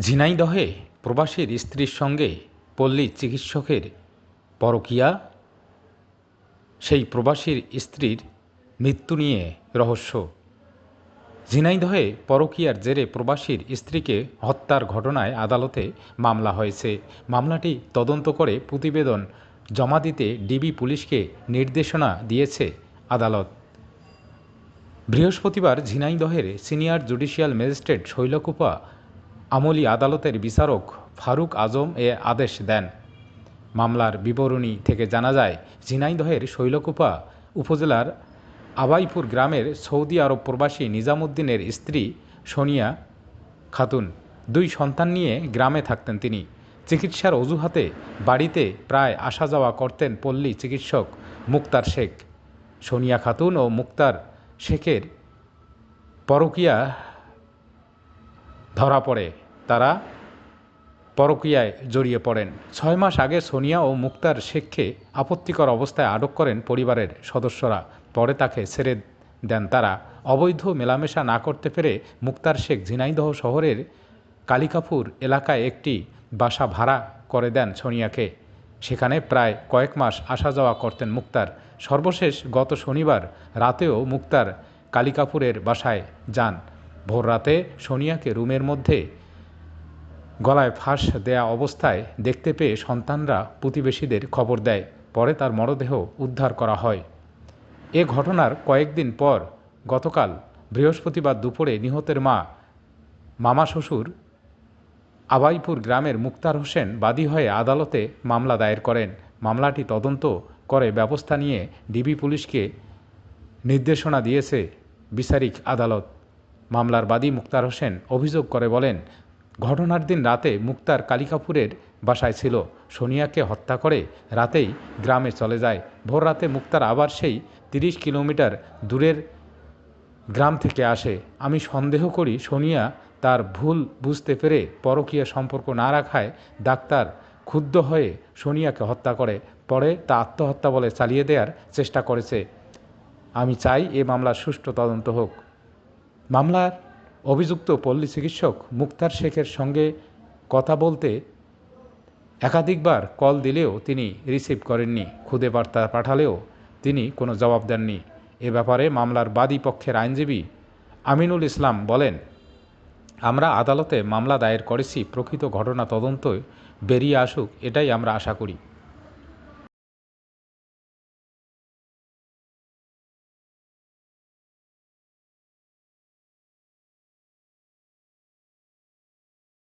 ঝিনাইদহে প্রবাসীর স্ত্রীর সঙ্গে পল্লী চিকিৎসকের পরকীয়া। সেই প্রবাসীর স্ত্রীর মৃত্যু নিয়ে রহস্য। ঝিনাইদহে পরকীয়ার জেরে প্রবাসীর স্ত্রীকে হত্যার ঘটনায় আদালতে মামলা হয়েছে। মামলাটি তদন্ত করে প্রতিবেদন জমা দিতে ডিবি পুলিশকে নির্দেশনা দিয়েছে আদালত। বৃহস্পতিবার ঝিনাইদহের সিনিয়র জুডিশিয়াল ম্যাজিস্ট্রেট শৈলকুপা আমলি আদালতের বিচারক ফারুক আজম এ আদেশ দেন। মামলার বিবরণী থেকে জানা যায়, ঝিনাইদহের শৈলকুপা উপজেলার আবাইপুর গ্রামের সৌদি আরব প্রবাসী নিজামুদ্দিনের স্ত্রী সোনিয়া খাতুন। দুই সন্তান নিয়ে গ্রামে থাকতেন তিনি। চিকিৎসার অজুহাতে বাড়িতে প্রায় আসা যাওয়া করতেন পল্লী চিকিৎসক মুক্তার শেখ। সোনিয়া খাতুন ও মুক্তার শেখের পরকীয়া ধরা পড়ে। তারা পরকীয়ায় জড়িয়ে পড়েন। ছয় মাস আগে সোনিয়া ও মুক্তার শেখকে আপত্তিকর অবস্থায় আটক করেন পরিবারের সদস্যরা। পরে তাকে ছেড়ে দেন তারা। অবৈধ মেলামেশা না করতে পেরে মুক্তার শেখ ঝিনাইদহ শহরের কালিকাপুর এলাকায় একটি বাসা ভাড়া করে দেন সোনিয়াকে। সেখানে প্রায় কয়েক মাস আসা যাওয়া করতেন মুক্তার। সর্বশেষ গত শনিবার রাতেও মুক্তার কালিকাপুরের বাসায় যান। ভোর রাতে সোনিয়াকে রুমের মধ্যে গলায় ফাঁস দেয়া অবস্থায় দেখতে পেয়ে সন্তানরা প্রতিবেশীদের খবর দেয়। পরে তার মরদেহ উদ্ধার করা হয়। এ ঘটনার কয়েকদিন পর গতকাল বৃহস্পতিবার দুপুরে নিহতের মা, মামা শ্বশুর আবাইপুর গ্রামের মুক্তার হোসেন বাদী হয়ে আদালতে মামলা দায়ের করেন। মামলাটি তদন্ত করে ব্যবস্থা নিয়ে ডিবি পুলিশকে নির্দেশনা দিয়েছে বিচারিক আদালত। মামলার বাদী মুক্তার হোসেন অভিযোগ করে বলেন ঘটনার দিন রাতে মুক্তার কালিকাপুরের বাসায় ছিল। সোনিয়াকে হত্যা করে রাতেই গ্রামে চলে যায়। ভোর রাতে মুক্তার আবার সেই তিরিশ কিলোমিটার দূরের গ্রাম থেকে আসে। আমি সন্দেহ করি সোনিয়া তার ভুল বুঝতে পেরে পরকীয় সম্পর্ক না রাখায় ডাক্তার ক্ষুব্ধ হয়ে সোনিয়াকে হত্যা করে। পরে তা আত্মহত্যা বলে চালিয়ে দেওয়ার চেষ্টা করেছে। আমি চাই এ মামলার সুষ্ঠু তদন্ত হোক। মামলার অভিযুক্ত পল্লী চিকিৎসক মুক্তার শেখের সঙ্গে কথা বলতে একাধিকবার কল দিলেও তিনি রিসিভ করেননি। খুদে বার্তা পাঠালেও তিনি কোনো জবাব দেননি। এ ব্যাপারে মামলার বাদী পক্ষের আইনজীবী আমিনুল ইসলাম বলেন, আমরা আদালতে মামলা দায়ের করেছি, প্রকৃত ঘটনা তদন্ত বেরিয়ে আসুক, এটাই আমরা আশা করি।